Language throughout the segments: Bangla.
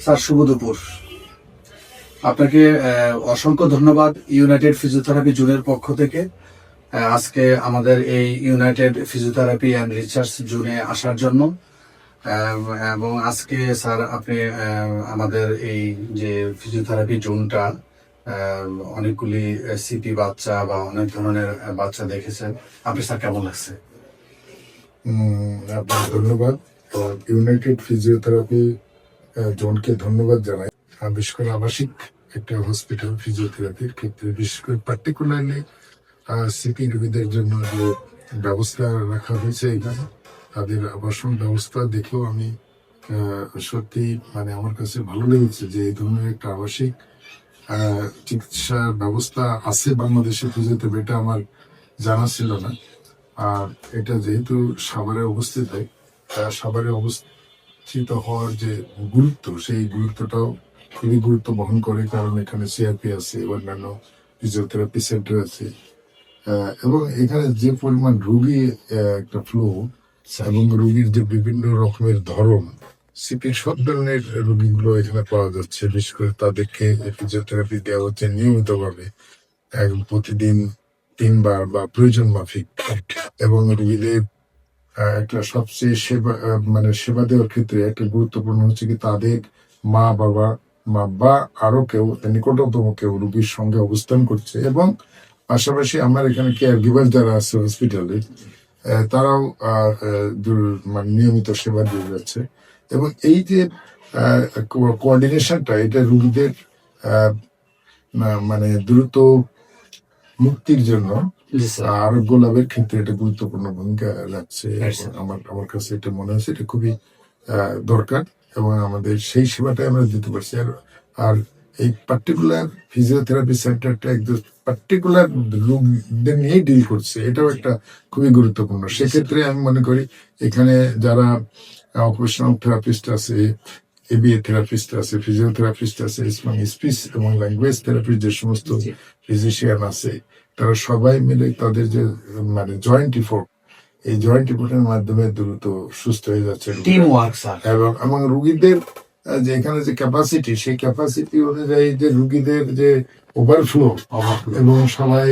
স্যার শুভ দুপুর। আপনাকে আহ, অসংখ্য ধন্যবাদ ইউনাইটেড ফিজিওথেরাপি জোনের পক্ষ থেকে। আজকে আমাদের এই ইউনাইটেড ফিজিওথেরাপি অ্যান্ড রিসার্চ জোনে আসার জন্য। আহ, এবং আজকে স্যার আপনি আহ, আমাদের এই যে ফিজিওথেরাপি জোনটা আহ, অনেকগুলি সিপি বাচ্চা বা অনেক ধরনের বাচ্চা দেখেছেন। আপনি স্যার কেমন লাগছে? ধন্যবাদ। ইউনাইটেড ফিজিওথেরাপি জোনকে ধন্যবাদ জানাই। বিশেষ করে আবাসিক একটা হসপিটাল ফিজিওথেরাপির ক্ষেত্রে, বিশেষ করে পার্টিকুলারলি সিপি রোগীদের জন্য যে ব্যবস্থা রাখা হয়েছে এখানে, তাদের আবাসন ব্যবস্থা দেখেও আমি সত্যি মানে আমার কাছে ভালো লেগেছে যে এই ধরনের একটা আবাসিক চিকিৎসা ব্যবস্থা আছে বাংলাদেশে ফিজিওথেরাপি এটা আমার জানা ছিল না। আর এটা যেহেতু সাভারে অবস্থিত সাভারে অবস্থিত হওয়ার যে গুরুত্ব, সেই গুরুত্বটাও খুবই গুরুত্ব বহন করে, কারণ এখানে সিআরপি আছে, অন্যান্য ফিজিওথেরাপি সেন্টার আছে। এবং এখানে যে পরিমাণ রুগী একটা ফ্লো এবং রুগীর যে বিভিন্ন রকমের ধরন সিপির সব ধরনের রুগীগুলো এখানে পাওয়া যাচ্ছে। বিশেষ করে তাদেরকে ফিজিওথেরাপি দেওয়া হচ্ছে নিয়মিতভাবে প্রতিদিন তিনবার বা প্রয়োজন মাফিক। এবং রুগীদের একটা সবচেয়ে সেবা মানে সেবা দেওয়ার ক্ষেত্রে একটা গুরুত্বপূর্ণ হচ্ছে কি তাদের মা বাবা মা বা আরও কেউ নিকটতম কেউ রুগীর সঙ্গে অবস্থান করছে এবং পাশাপাশি আমার এখানে কেয়ার গিভার যারা আছে হসপিটালে তারাও মানে নিয়মিত সেবা দিয়ে যাচ্ছে। এবং এই যে কোঅর্ডিনেশনটা এটা রুগীদের মানে দ্রুত মুক্তির জন্য আরোগ্য লাভের ক্ষেত্রে এটা গুরুত্বপূর্ণ ভূমিকা রাখছে আমার আমার কাছে এটা মনে হয়েছে এটা খুবই দরকার এবং আমাদের সেই সেবাটাই আমরা দিতে পারছি। আর আর এই পার্টিকুলার ফিজিওথেরাপি সেন্টারটা একদম পার্টিকুলার রোগীদের নিয়ে ডিল করছে এটাও একটা খুবই গুরুত্বপূর্ণ। সেক্ষেত্রে আমি মনে করি এখানে যারা অপারেশনাল থেরাপিস্ট আছে এবিএ থেরাপিস্ট আছে ফিজিওথেরাপিস্ট আছে এবং স্পিচ এবং ল্যাঙ্গুয়েজ থেরাপির যে সমস্ত ফিজিশিয়ান আছে তারা সবাই মিলে তাদের যে মানে জয়েন্ট ইফোর্ট এই জয়েন্ট ইফোর্টের মাধ্যমে দ্রুত সুস্থ হয়ে যাচ্ছে। টিম ওয়ার্ক এবং এবং রুগীদের যে এখানে যে ক্যাপাসিটি সেই ক্যাপাসিটি অনুযায়ী যে রুগীদের যে ওভারফ্লো এবং সবাই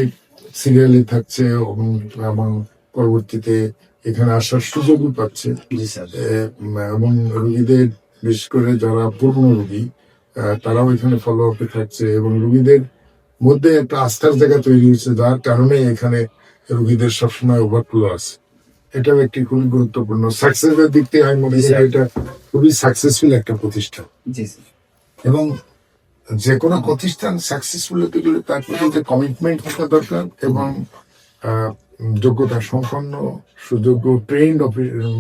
সিরিয়ালি থাকছে এবং এবং পরবর্তীতে এখানে আসার সুযোগও পাচ্ছে। এবং রুগীদের বিশেষ করে যারা পূর্ণ রুগী তারাও এখানে ফলো আপে থাকছে এবং রুগীদের মধ্যে একটা আস্থার জায়গা তৈরি হয়েছে যার কারণে এখানে রুগীদের সবসময় ওভারফ্লো আছে। এটাও একটি খুবই গুরুত্বপূর্ণ। সাকসেসের দিক থেকে আমি মনে করি এটা খুবই সাকসেসফুল একটা প্রতিষ্ঠান। এবং যে কোনো প্রতিষ্ঠান সাকসেসফুল হতে গেলে তার প্রতি যে কমিটমেন্ট থাকা দরকার এবং যোগ্যতা সম্পন্ন সুযোগ্য ট্রেন্ড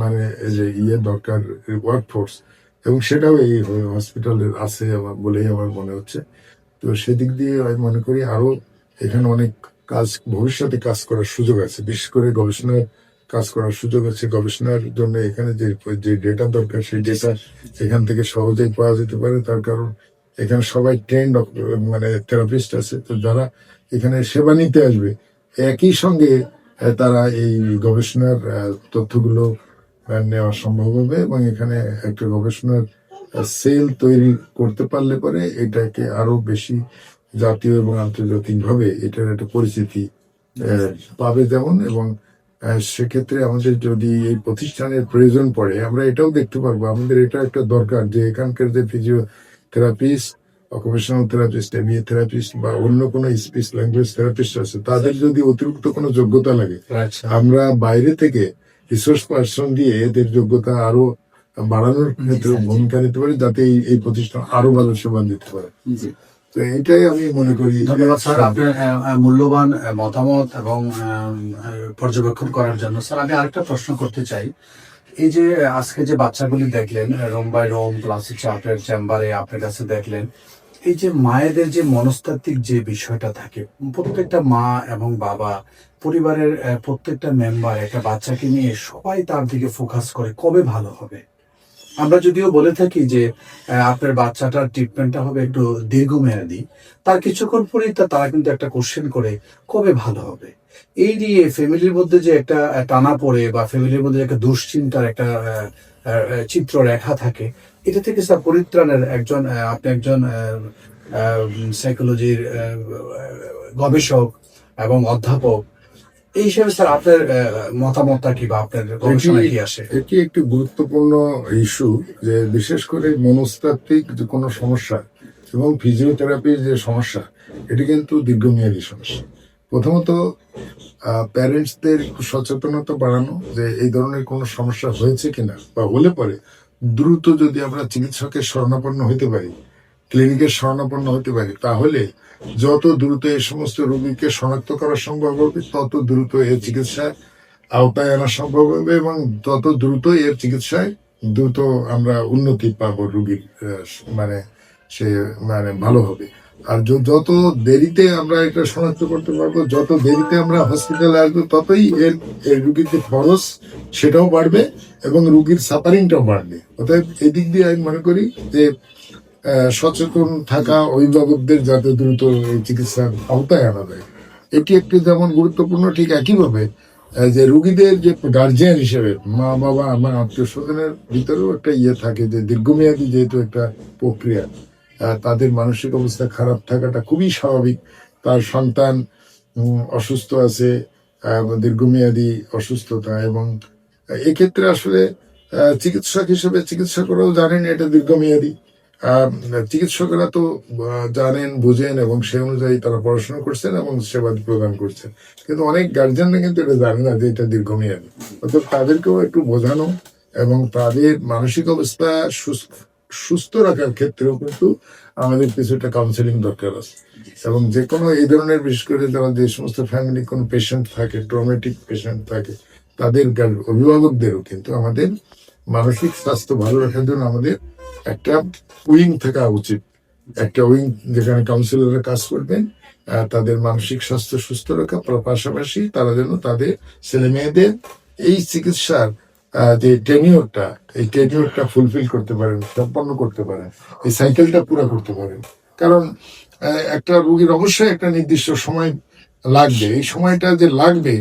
মানে এই যে ইয়ে দরকার ওয়ার্কফোর্স এবং সেটাও এই হসপিটালে আছে আমার বলেই আমার মনে হচ্ছে। তো সেদিক দিয়ে আমি মনে করি আরও এখানে অনেক কাজ, ভবিষ্যতে কাজ করার সুযোগ আছে। বিশেষ করে গবেষণার কাজ করার সুযোগ আছে। গবেষণার জন্য এখানে যে যে ডেটা দরকার, সেই ডেটা এখান থেকে সহজেই পাওয়া যেতে পারে। তার কারণ এখানে সবাই ট্রেন্ড মানে থেরাপিস্ট আছে। তো যারা এখানে সেবা নিতে আসবে, একই সঙ্গে তারা এই গবেষণার তথ্যগুলো নেওয়া সম্ভব হবে এবং এখানে একটা গবেষণার সেল তৈরি করতে পারলে পরে এটাকে আরও বেশি জাতীয় এবং আন্তর্জাতিক ভাবে এটার একটা পরিচিতি পাবে যেমন এবং সেক্ষেত্রে আমাদের যদি এই প্রতিষ্ঠানের প্রয়োজন পড়ে আমরা এটাও দেখতে পারব। আমাদের এটা একটা দরকার যে এখানকার যে physiotherapist occupational therapist MBA therapist বা অন্য কোনো স্পিচ ল্যাঙ্গুয়েজ থেরাপিস্ট আছে তাদের যদি অতিরিক্ত কোনো যোগ্যতা লাগে আমরা বাইরে থেকে রিসোর্স পার্সন দিয়ে এদের যোগ্যতা আরও বাড়ানোর ক্ষেত্রে। ভূমিকা নিতে পারে যাতে এই- প্রতিষ্ঠান আরও ভালো সেবা দিতে পারে। তো এটাই আমি মনে করি ধন্যবাদ স্যার। আপনার মূল্যবান মতামত এবং পর্যবেক্ষণ করার জন্য। স্যার আমি আরেকটা প্রশ্ন করতে চাই। এই যে আজকে যে বাচ্চাগুলি দেখলেন রোম বাই রোম প্লাস হচ্ছে আপনার চেম্বারে আপনার কাছে দেখলেন এই যে মায়েদের যে মনস্তাত্ত্বিক যে বিষয়টা থাকে প্রত্যেকটা মা এবং বাবা পরিবারের প্রত্যেকটা মেম্বার একটা বাচ্চাকে নিয়ে সবাই তার দিকে ফোকাস করে কবে ভালো হবে? আমরা যদিও বলে থাকি যে আপনার বাচ্চাটার ট্রিটমেন্টটা হবে একটু দীর্ঘমেয়াদী, তার কিছুক্ষণ পরেই তারা কিন্তু একটা কোশ্চেন করে, কবে ভালো হবে? এই নিয়ে ফ্যামিলির মধ্যে যে একটা টানা পড়ে বা ফ্যামিলির মধ্যে একটা দুশ্চিন্তার একটা চিত্র রেখা থাকে, এটা থেকে স্যার পরিত্রাণের একজন আপনি একজন সাইকোলজির গবেষক এবং অধ্যাপক এই হিসেবে স্যার আপনার মতামতটা কি বা আপনার গবেষণা কি আসে? এটি একটি গুরুত্বপূর্ণ ইস্যু যে বিশেষ করে মনস্তাত্ত্বিক যে কোনো সমস্যা এবং ফিজিওথেরাপির যে সমস্যা এটি কিন্তু দীর্ঘমেয়াদী সমস্যা। প্রথমত প্যারেন্টসদের সচেতনতা বাড়ানো যে এই ধরনের কোনো সমস্যা হয়েছে কিনা বা হলে পরে দ্রুত যদি আমরা চিকিৎসকের শরণাপন্ন হতে পারি ক্লিনিকের শরণাপন্ন হতে পারি। তাহলে যত দ্রুত এই সমস্ত রোগীকে শনাক্ত করা সম্ভব হবে, তত দ্রুত এর চিকিৎসায় আওতায় আনা সম্ভব হবে এবং তত দ্রুত এর চিকিৎসায় দ্রুত আমরা উন্নতি পাব রুগীর মানে সে মানে ভালো হবে। আর যত দেরিতে আমরা এটা শনাক্ত করতে পারব, যত দেরিতে আমরা হসপিটালে আসব, ততই এর এর রুগীর যে খরচ সেটাও বাড়বে এবং রুগীর সাফারিংটাও বাড়বে। অতএব এদিক দিয়ে আমি মনে করি যে সচেতন থাকা অভিভাবকদের যাতে দ্রুত চিকিৎসার আওতায় আনা যায়। এটি একটি যেমন গুরুত্বপূর্ণ, ঠিক একইভাবে যে রুগীদের যে গার্জিয়ান হিসেবে মা, বাবা, আমার আত্মীয় স্বজনের ভিতরেও একটা ইয়ে থাকে যে দীর্ঘমেয়াদী যেহেতু একটা প্রক্রিয়া তাদের মানসিক অবস্থা খারাপ থাকাটা খুবই স্বাভাবিক। তার সন্তান অসুস্থ আছে দীর্ঘমেয়াদী অসুস্থতা এবং এক্ষেত্রে আসলে চিকিৎসক হিসেবে চিকিৎসকরাও জানেন এটা দীর্ঘমেয়াদী। চিকিৎসকরা তো জানেন বুঝেন এবং সেই অনুযায়ী তারা পড়াশোনা করছেন এবং সেবা প্রদান করছেন। কিন্তু অনেক গার্জেনরা কিন্তু এটা জানে না যে এটা দীর্ঘমেয়াদী। অর্থাৎ তাদেরকেও একটু বোঝানো এবং তাদের মানসিক অবস্থা সুস- সুস্থ রাখার ক্ষেত্রেও কিন্তু আমাদের কিছু একটা কাউন্সিলিং দরকার আছে। এবং যে কোনো এই ধরনের বিশেষ করে যারা যে সমস্ত ফ্যামিলি কোনো পেশেন্ট থাকে ট্রমেটিক পেশেন্ট থাকে তাদের অভিভাবকদেরও কিন্তু আমাদের মানসিক স্বাস্থ্য ভালো রাখার জন্য আমাদের একটা উইং থাকা উচিত। একটা উইং যেখানে কাউন্সিলররা কাজ করবেন তাদের মানসিক স্বাস্থ্য সুস্থ রাখা পাশাপাশি তারা যেন তাদের ছেলে মেয়েদের এই চিকিৎসার যে টেনিওরটা এই টেনিওরটা ফুলফিল করতে পারেন, সম্পন্ন করতে পারেন, এই সাইকেলটা পুরো করতে পারেন। কারণ একটা রোগীর অবশ্যই একটা নির্দিষ্ট সময় লাগবে। এই সময়টা যে লাগবে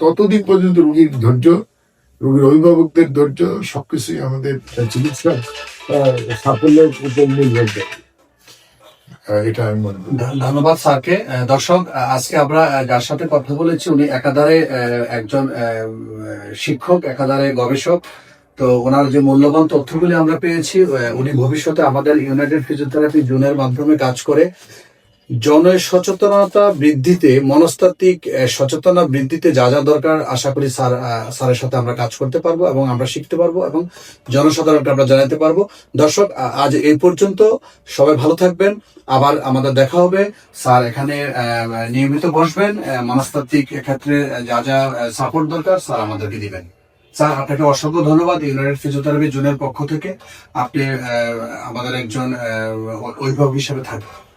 ততদিন পর্যন্ত রুগীর ধৈর্য রোগীর অভিভাবকদের ধৈর্য সবকিছুই আমাদের চিকিৎসা সাফল্যের উপর নির্ভর করে। এটা ধন্যবাদ স্যারকে। দর্শক আজকে আমরা যার সাথে কথা বলেছি উনি একাধারে একজন শিক্ষক, একাধারে গবেষক। তো ওনার যে মূল্যবান তথ্যগুলি আমরা পেয়েছি উনি ভবিষ্যতে আমাদের ইউনাইটেড ফিজিওথেরাপি জোনের মাধ্যমে কাজ করে জন সচেতনতা বৃদ্ধিতে, মনস্তাত্ত্বিক সচেতনতা বৃদ্ধিতে যা যা দরকার আশা করি স্যার স্যারের সাথে আমরা কাজ করতে পারব এবং আমরা শিখতে পারব এবং জনসাধারণকে আমরা জানাতে পারব। দর্শক আজ এই পর্যন্ত সবাই ভালো থাকবেন। আবার আমাদের দেখা হবে। স্যার এখানে নিয়মিত বসবেন। মনস্তাত্ত্বিক ক্ষেত্রে যা যা সাপোর্ট দরকার, স্যার আমাদেরকে দিবেন। স্যার, আপনাকে অসংখ্য ধন্যবাদ ইউনাইটেড ফিজিওথেরাপি জোনের পক্ষ থেকে। আপনি আমাদের একজন অভিভাবক হিসেবে থাকবেন।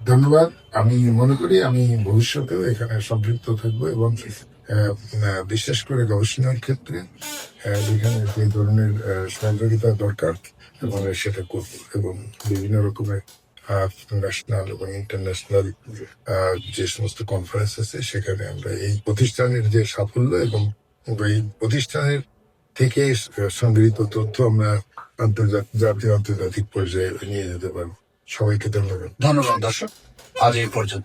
ধন্যবাদ। আমি মনে করি আমি ভবিষ্যতেও এখানে সম্পৃক্ত থাকব এবং বিশেষ করে গবেষণার ক্ষেত্রে যেখানে যে ধরনের সহযোগিতা দরকার, এবং সেটা করব এবং বিভিন্ন রকমের ন্যাশনাল এবং ইন্টারন্যাশনাল যে সমস্ত কনফারেন্স আছে, সেখানে আমরা এই প্রতিষ্ঠানের যে সাফল্য এবং এই প্রতিষ্ঠানের থেকে সংগৃহীত তথ্য আমরা আন্তর্জাতিক জাতীয় আন্তর্জাতিক পর্যায়ে নিয়ে যেতে পারব। সবাইকে ধন্যবাদ। ধন্যবাদ দর্শক। আজ এই পর্যন্ত।